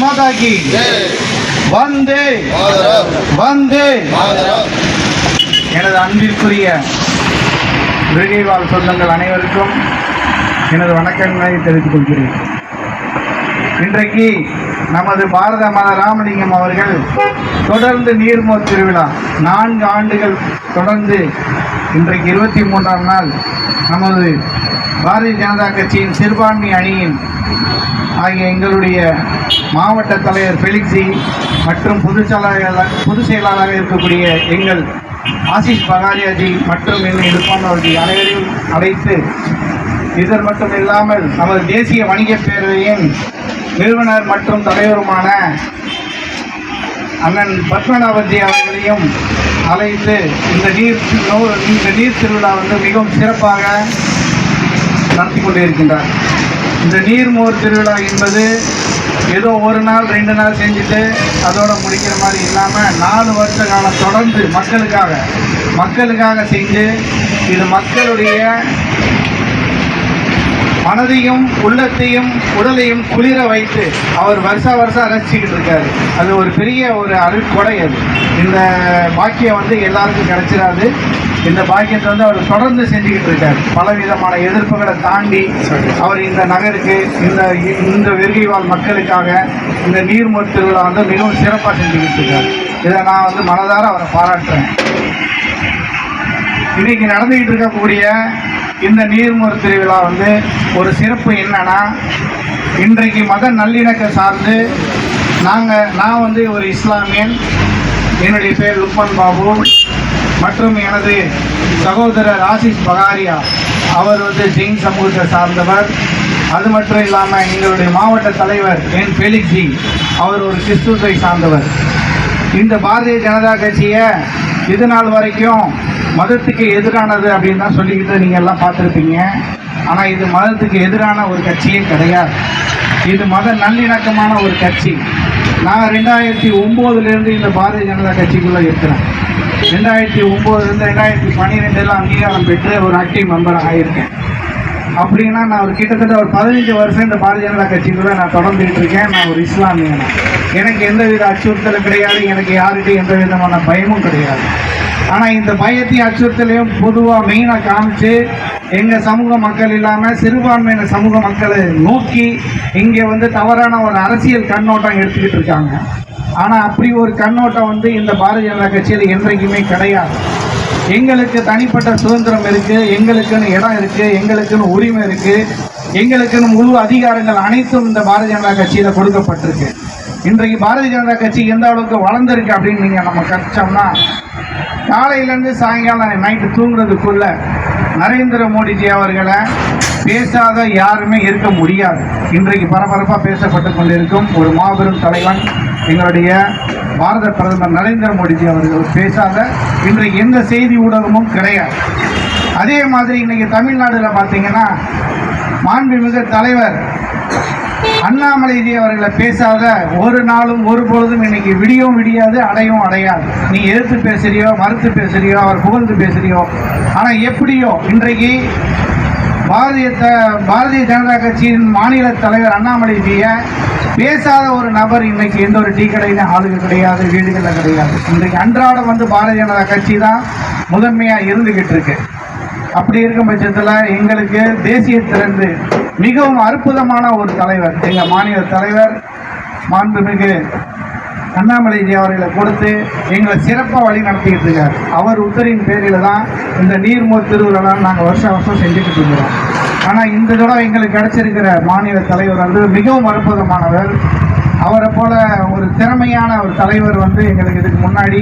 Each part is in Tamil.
மாதா கி வந்தே வந்தே எனது அன்பிற்குரிய விருகைவாழ் சொந்தங்கள் அனைவருக்கும் எனது வணக்கங்களை தெரிவித்துக் கொள்கிறேன். இன்றைக்கு நமது பாரத மத ராமலிங்கம் அவர்கள் தொடர்ந்து நீர்மோர் திருவிழா நான்கு ஆண்டுகள் தொடர்ந்து இன்றைக்கு இருபத்தி மூன்றாம் நாள் நமது பாரதிய ஜனதா கட்சியின் சிறுபான்மை அணியின் ஆகிய எங்களுடைய மாவட்ட தலைவர் பெலிக்ஸி மற்றும் பொதுச் செயலாளர் பொதுச் செயலாளராக இருக்கக்கூடிய எங்கள் ஆசிஷ் பகாரியாஜி மற்றும் என்னை இருப்பானவர்கள் அனைவரையும் அழைத்து இதர் மட்டும் இல்லாமல் நமது தேசிய வணிகப் பேரவையின் நிறுவனர் மற்றும் தலைவருமான அண்ணன் பத்மநாபஜி அவர்களையும் அழைத்து இந்த நீர் இந்த நீர் திருவிழா வந்து மிகவும் சிறப்பாக நடத்தி கொண்டிருக்கின்றார். இந்த நீர்மோர் திருவிழா என்பது ஏதோ ஒரு நாள் ரெண்டு நாள் செஞ்சுட்டு அதோட முடிக்கிற மாதிரி இல்லாமல் நாலு வருஷ காலம் தொடர்ந்து மக்களுக்காக மக்களுக்காக செஞ்சு இது மக்களுடைய மனதையும் உள்ளத்தையும் உடலையும் குளிர வைத்து அவர் வருஷா வருஷம் ரசிச்சுக்கிட்டு இருக்காரு. அது ஒரு பெரிய ஒரு அருட்கொடை அது. இந்த பாக்கியம் வந்து எல்லாருக்கும் கிடைச்சிடாது. இந்த பாக்கியத்தை வந்து அவர் தொடர்ந்து செஞ்சுக்கிட்டு இருக்காரு. பலவிதமான எதிர்ப்புகளை தாண்டி அவர் இந்த நகருக்கு இந்த இந்த வெறுகைவாழ் மக்களுக்காக இந்த நீர்மோர் திருவிழா வந்து மிகவும் சிறப்பாக செஞ்சுக்கிட்டு இருக்காரு. இதை நான் வந்து மனதார அவரை பாராட்டுறேன். இன்னைக்கு நடந்துகிட்டு இருக்கக்கூடிய இந்த நீர்மூர் திருவிழா வந்து ஒரு சிறப்பு என்னன்னா இன்றைக்கு மத நல்லிணக்க சார்ந்து நாங்கள் நான் வந்து ஒரு இஸ்லாமியன் என்னுடைய பேர் லுக்மன் பாபு மற்றும் எனது சகோதரர் ஆசிஷ் பகாரியா அவர் வந்து ஜெயின் சமூகத்தை சார்ந்தவர். அது மட்டும் இல்லாமல் எங்களுடைய மாவட்ட தலைவர் என் ஃபெலிக்ஸி அவர் ஒரு கிறிஸ்துவை சார்ந்தவர். இந்த பாரதிய ஜனதா கட்சியை இது நாள் வரைக்கும் மதத்துக்கு எதிரானது அப்படின்னு தான் சொல்லிக்கிட்டு நீங்கள் எல்லாம் பார்த்துருப்பீங்க. ஆனால் இது மதத்துக்கு எதிரான ஒரு கட்சியே கிடையாது. இது மத நல்லிணக்கமான ஒரு கட்சி. நான் ரெண்டாயிரத்தி ஒம்போதுலேருந்து இந்த பாரதிய ஜனதா கட்சிக்குள்ளே இருக்கிறேன். ரெண்டாயிரத்தி ஒம்போதுலேருந்து ரெண்டாயிரத்தி பன்னிரெண்டில் அங்கீகாரம் பெற்று ஒரு ஆக்டிவ் மெம்பராக ஆகியிருக்கேன். அப்படின்னா நான் ஒரு கிட்டத்தட்ட ஒரு பதினஞ்சு வருஷம் இந்த பாரதிய ஜனதா கட்சிக்குள்ள நான் தொடர்ந்துட்டு இருக்கேன். நான் ஒரு இஸ்லாமியன். எனக்கு எந்த வித அச்சுறுத்தலும் கிடையாது. எனக்கு யார்கிட்டையும் எந்த விதமான பயமும் கிடையாது. ஆனால் இந்த பயத்தையும் அச்சுறுத்தலையும் பொதுவாக மெயினாக காமிச்சு எங்கள் சமூக மக்கள் இல்லாமல் சிறுபான்மையின சமூக மக்களை நோக்கி இங்கே வந்து தவறான ஒரு அரசியல் கண்ணோட்டம் எடுத்துக்கிட்டு இருக்காங்க. ஆனால் அப்படி ஒரு கண்ணோட்டம் வந்து இந்த பாரதிய ஜனதா கட்சியில் என்றைக்குமே கிடையாது. எங்களுக்கு தனிப்பட்ட சுதந்திரம் இருக்கு எங்களுக்குன்னு இடம் இருக்கு எங்களுக்குன்னு உரிமை இருக்கு எங்களுக்குன்னு முழு அதிகாரங்கள் அனைத்தும் இந்த பாரதிய ஜனதா கட்சியில கொடுக்கப்பட்டிருக்கு. இன்றைக்கு பாரதிய ஜனதா கட்சி எந்த அளவுக்கு வளர்ந்துருக்கு அப்படின்னு நீங்க நம்ம கற்றோம்னா காலையிலேருந்து சாயங்காலம் நைட்டு தூங்குறதுக்குள்ள நரேந்திர மோடிஜி அவர்களை பேசாத யாருமே இருக்க முடியாது. இன்றைக்கு பரபரப்பாக பேசப்பட்டு கொண்டிருக்கும் ஒரு மாபெரும் தலைவன் எங்களுடைய பாரத பிரதமர் நரேந்திர மோடிஜி அவர்கள் பேசாத இன்றைக்கு எந்த செய்தி ஊடகமும் கிடையாது. அதே மாதிரி இன்னைக்கு தமிழ்நாடுல பார்த்தீங்கன்னா மாண்புமிகு தலைவர் அண்ணாமலைஜி அவர்களை பேசாத ஒரு நாளும் ஒரு பொழுதும் இன்னைக்கு விடியும் விடியாது அடையும் அடையாது. நீ எதிர்த்து பேசுறியோ மறுத்து பேசுறியோ அவர் புகழ்ந்து பேசுறியோ ஆனால் எப்படியோ இன்றைக்கு பாரதிய த- பாரதிய ஜனதா கட்சியின் மாநில தலைவர் அண்ணாமலை அண்ணாமலைஜியை பேசாத ஒரு நபர் இன்னைக்கு எந்த ஒரு டீ கடையிலும் ஆளுங்க கிடையாது வீடுகளில் கிடையாது. இன்றைக்கு அன்றாடம் வந்து பாரதிய ஜனதா கட்சி தான் முதன்மையாக இருந்துகிட்டு இருக்கு. அப்படி இருக்கும் பட்சத்தில் எங்களுக்கு தேசியத்திலிருந்து மிகவும் அற்புதமான ஒரு தலைவர் எங்கள் மாநில தலைவர் மாண்புமிகு அண்ணாமலைஜி அவர்களை கொடுத்து எங்களை சிறப்பாக வழி நடத்திக்கிட்டு இருக்கார். அவர் உத்தரின் பேரில் தான் இந்த நீர்மோர் திருவிழா நாங்கள் வருஷம் வருஷம் செஞ்சுக்கிட்டு இருக்கிறோம். ஆனால் இந்த தடவை எங்களுக்கு கிடைச்சிருக்கிற மாநில தலைவர் வந்து மிகவும் அற்புதமானவர். அவரை போல ஒரு திறமையான ஒரு தலைவர் வந்து எங்களுக்கு இதுக்கு முன்னாடி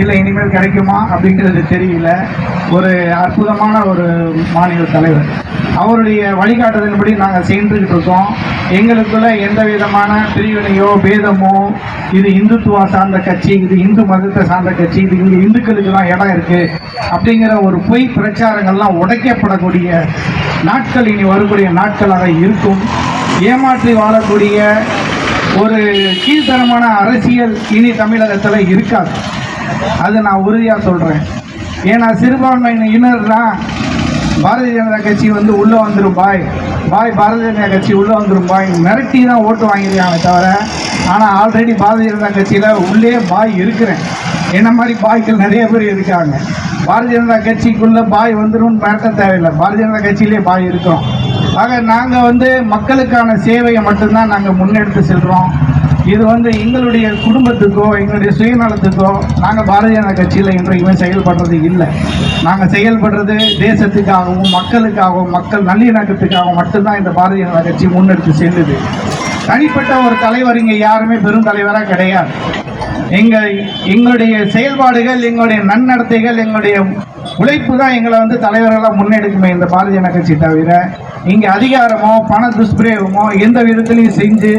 இல்லை இனிமேல் கிடைக்குமா? அப்படிங்கிறது தெரியல. ஒரு அற்புதமான ஒரு மாநில தலைவர். அவருடைய வழிகாட்டுதலின்படி நாங்கள் சென்றுக்கிட்டு இருக்கோம். எங்களுக்குள்ள எந்த விதமான பிரிவினையோ பேதமோ இது இந்துத்துவா சார்ந்த கட்சி இது இந்து மதத்தை சார்ந்த கட்சி இது இங்கே இந்துக்களுக்கு தான் இடம் இருக்கு அப்படிங்கிற ஒரு பொய் பிரச்சாரங்கள்லாம் உடைக்கப்படக்கூடிய நாட்கள் இனி வரக்கூடிய நாட்களாக இருக்கும். ஏமாற்றி வாழக்கூடிய ஒரு கீழ்த்தரமான அரசியல் இனி தமிழகத்தில் இருக்காது. அது நான் உறுதியாக சொல்கிறேன் ஏன்னா சிறுபான்மையினர் தான் பாரதிய ஜனதா கட்சி வந்து உள்ளே வந்துடும் பாய். பாய் பாரதிய ஜனதா கட்சி உள்ளே வந்துடும் பாய். மிரட்டி தான் ஓட்டு வாங்கிருக்காங்க தவிர ஆனால் ஆல்ரெடி பாரதிய ஜனதா கட்சியில் உள்ளே பாய் இருக்கிறேன். என்ன மாதிரி பாய்கள் நிறைய பேர் இருக்காங்க. பாரதிய ஜனதா கட்சிக்குள்ளே பாய் வந்துடும் மிரட்ட தேவையில்லை. பாரதிய ஜனதா கட்சியிலே பாய் இருக்கிறோம் ஆக நாங்கள் வந்து மக்களுக்கான சேவையை மட்டும்தான் நாங்கள் முன்னெடுத்து செல்கிறோம் இது வந்து எங்களுடைய குடும்பத்துக்கோ எங்களுடைய சுயநலத்துக்கோ நாங்கள் பாரதிய ஜனதா கட்சியில் இன்றைக்குமே செயல்படுறது இல்லை. நாங்கள் செயல்படுறது தேசத்துக்காகவும் மக்களுக்காகவும் மக்கள் நல்லிணக்கத்துக்காகவும் மட்டும்தான் இந்த பாரதிய ஜனதா கட்சி முன்னெடுத்து செல்லுது. தனிப்பட்ட ஒரு தலைவர் இங்கே யாருமே பெரும் தலைவராக கிடையாது. எங்கள் எங்களுடைய செயல்பாடுகள் எங்களுடைய நன்னடத்தைகள் எங்களுடைய உழைப்பு தான் எங்களை வந்து தலைவர்களாக முன்னெடுக்குமே இந்த பாரதிய ஜனதா கட்சி தவிர இங்கே அதிகாரமோ பண துஷ்பிரயோகமோ எந்த விதத்துலையும் செஞ்சு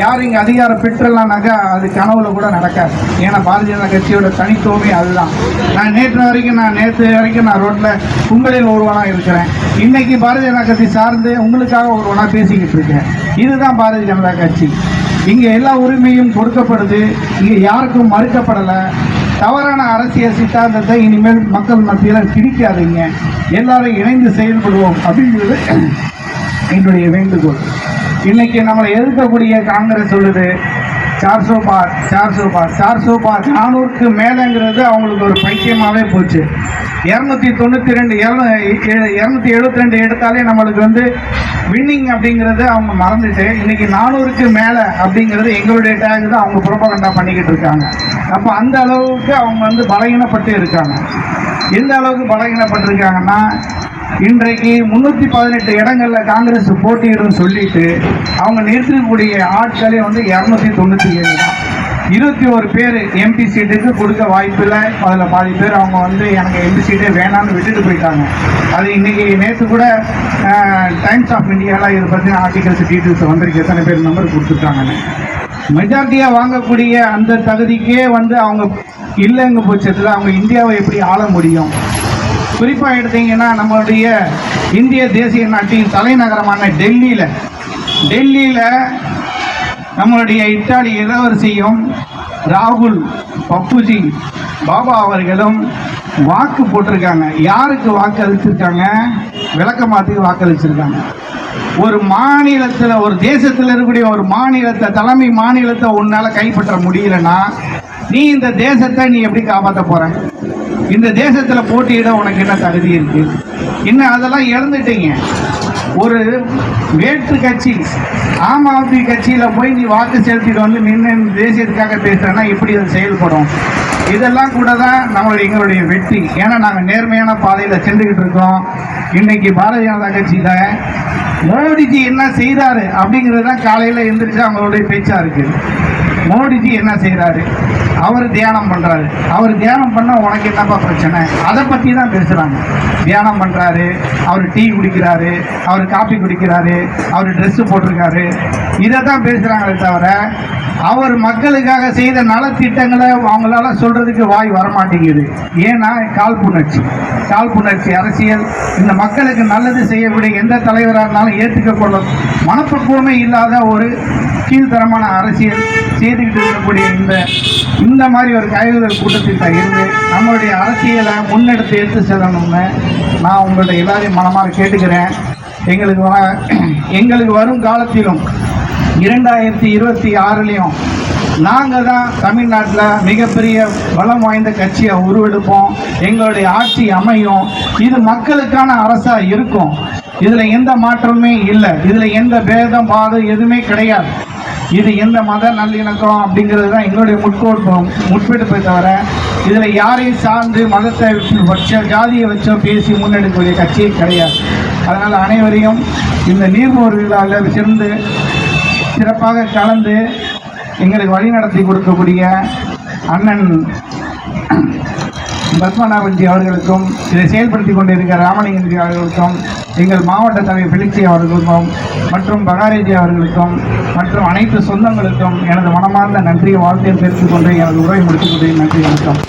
யார் இங்கே அதிகாரம் பெற்றலாம்னாக்கா அது கனவுல கூட நடக்காது. ஏன்னா பாரதிய ஜனதா கட்சியோட தனித்துவமே அதுதான். நான் நேற்று வரைக்கும் நான் நேற்று வரைக்கும் நான் ரோட்டில் கும்பலில் ஒருவனாக இருக்கிறேன். இன்னைக்கு பாரதிய ஜனதா கட்சி சார்ந்து உங்களுக்காக ஒருவனாக பேசிக்கிட்டு இருக்கேன். இதுதான் பாரதிய ஜனதா கட்சி. இங்கே எல்லா உரிமையும் கொடுக்கப்படுது. இங்கே யாருக்கும் மறுக்கப்படலை. தவறான அரசியல் சித்தாந்தத்தை இனிமேல் மக்கள் மத்தியில் திணிக்காதீங்க. எல்லாரும் இணைந்து செயல்படுவோம் அப்படிங்கிறது என்னுடைய வேண்டுகோள். இன்னைக்கு நம்மளை எதிர்க்கக்கூடிய காங்கிரஸ் சொல்லுது சார்சோ பார் சார்சோ பார் சார்சோ பார் நானூறுக்கு மேலேங்கிறது அவங்களுக்கு ஒரு பைத்தியமாகவே போச்சு. இரநூத்தி தொண்ணூற்றி ரெண்டு இரநூத்தி எழுபத்தி ரெண்டு எடுத்தாலே நம்மளுக்கு வந்து வின்னிங் அப்படிங்கிறது அவங்க மறந்துட்டு இன்னைக்கு நானூறுக்கு மேலே அப்படிங்கிறது எங்களுடைய டேக் தான் அவங்க புறப்பகண்டா பண்ணிக்கிட்டு இருக்காங்க. அப்போ அந்த அளவுக்கு அவங்க வந்து பலகீனப்பட்டு இருக்காங்க. எந்த அளவுக்கு பலகீனப்பட்டிருக்காங்கன்னா இன்றைக்கு முன்னூற்றி பதினெட்டு இடங்கள்ல காங்கிரஸ் போட்டியிடும் சொல்லிட்டு அவங்க நிறுத்தக்கூடிய ஆட்களே வந்து இரநூத்தி தொண்ணூற்றி ஏழு தான். இருபத்தி ஒரு பேர் எம்பி சீட்டுக்கு கொடுக்க வாய்ப்பு இல்லை அதில் பாதி பேர் அவங்க வந்து எனக்கு எம்பி சீட்டே வேணான்னு விட்டுட்டு போயிட்டாங்க. அது இன்னைக்கு நேற்று கூட டைம்ஸ் ஆஃப் இந்தியாவில் இதை பற்றின ஆர்டிகல்ஸ் டீட்டெயில்ஸ் வந்திருக்கு. எத்தனை பேர் நம்பர் கொடுத்துருக்காங்கன்னு. மெஜாரிட்டியாக வாங்கக்கூடிய அந்த தகுதிக்கே வந்து அவங்க இல்லைங்க பட்சத்தில் அவங்க இந்தியாவை எப்படி ஆள முடியும்? குறிப்பாக எடுத்தீங்கன்னா நம்மளுடைய இந்திய தேசிய நாட்டின் தலைநகரமான டெல்லியில் டெல்லியில் நம்மளுடைய இத்தாலி இளவரசியும் ராகுல் பப்புஜி பாபா அவர்களும் வாக்கு போட்டிருக்காங்க. யாருக்கு வாக்கு அளிச்சிருக்காங்க? விளக்கமாத்துக்கு வாக்கு அளிச்சிருக்காங்க. ஒரு மாநிலத்தில் ஒரு தேசத்தில் இருக்கக்கூடிய ஒரு மாநிலத்தை தலைமை மாநிலத்தை உன்னால் கைப்பற்ற முடியலன்னா நீ இந்த தேசத்தை நீ எப்படி காப்பாற்ற போற? இந்த தேசத்தில் போட்டியிட உனக்கு என்ன தகுதி இருக்கு? இன்னும் அதெல்லாம் இழந்துட்டீங்க. ஒரு வேற்று கட்சி ஆம் ஆத்மி கட்சியில் போய் நீ வாக்கு செலுத்திட்டு வந்து நின்று தேசியத்துக்காக பேசுறேன்னா எப்படி அது செயல்படும்? இதெல்லாம் கூட தான் நம்மளுடைய எங்களுடைய வெற்றி. ஏன்னா நாங்கள் நேர்மையான பாதையில் சென்றுக்கிட்டு இருக்கோம். இன்னைக்கு பாரதிய ஜனதா கட்சியில் மோடிஜி என்ன செய்கிறாரு அப்படிங்கிறது தான் காலையில் எழுந்திரிச்சு அவங்களுடைய பேச்சாக இருக்குது மோடிஜி என்ன செய்கிறாரு அவர் தியானம் பண்ணுறாரு அவர் தியானம் பண்ணால் உனக்கு என்னப்பா பிரச்சனை? அதை பற்றி தான் பேசுகிறாங்க தியானம் பண்ணுறாரு அவர் டீ குடிக்கிறாரு அவர் காப்பி குடிக்கிறாரு அவர் ட்ரெஸ்ஸு போட்டிருக்காரு. இதை தான் பேசுகிறாங்களே தவிர அவர் மக்களுக்காக செய்த நலத்திட்டங்களை அவங்களால சொல்றதுக்கு வாய் வரமாட்டேங்குது. ஏன்னா காழ்ப்புணர்ச்சி காழ்ப்புணர்ச்சி அரசியல். இந்த மக்களுக்கு நல்லது செய்யக்கூடிய எந்த தலைவராக இருந்தாலும் ஏற்றுக்க கொள்ள மனப்பக்குவமே இல்லாத ஒரு கீழ்த்தரமான அரசியல் செய்துக்கிட்டு இருக்கக்கூடிய இந்த இந்த மாதிரி ஒரு கைவிதல் கூட்டத்தில் தான் இருந்து நம்மளுடைய அரசியலை முன்னெடுத்து எடுத்து செல்லணும்னு நான் உங்கள்கிட்ட எல்லாரையும் மனமாக கேட்டுக்கிறேன். எங்களுக்கு வர எங்களுக்கு வரும் காலத்திலும் இரண்டாயிரத்தி இருபத்தி ஆறுலேயும் நாங்கள் தான் தமிழ்நாட்டில் மிகப்பெரிய பலம் வாய்ந்த கட்சியை உருவெடுப்போம். எங்களுடைய ஆட்சி அமையும். இது மக்களுக்கான அரசாக இருக்கும். இதில் எந்த மாற்றமுமே இல்லை. இதில் எந்த பேதம் பாதம் எதுவுமே கிடையாது. இது எந்த மத நல்லிணக்கம் அப்படிங்கிறது தான் எங்களுடைய முட்கோடு முற்பெடுப்பை தவிர இதில் யாரையும் சார்ந்து மதத்தை வச்சோ ஜாதியை வச்சோ பேசி முன்னெடுக்கக்கூடிய கட்சியே கிடையாது. அதனால் அனைவரையும் இந்த நீர்மோர் விழாவில் சிறந்து சிறப்பாக கலந்து எங்களுக்கு வழிநடத்தி கொடுக்கக்கூடிய அண்ணன் பத்மநாபன்ஜி அவர்களுக்கும் இதை செயல்படுத்தி கொண்டிருக்கிற ராமலிங்கன்ஜி அவர்களுக்கும் எங்கள் மாவட்ட தலைவர் பிளிச்சி அவர்களுக்கும் மற்றும் பகாரேஜி அவர்களுக்கும் மற்றும் அனைத்து சொந்தங்களுக்கும் எனது மனமார்ந்த நன்றியை வாழ்த்தையும் தெரிவித்துக் கொண்டு எனது உரை முடித்துக் கொண்டு நன்றி வணக்கம்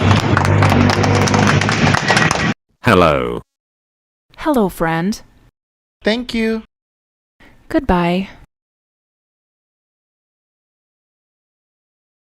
Hello. Hello, friend. Thank you. Goodbye.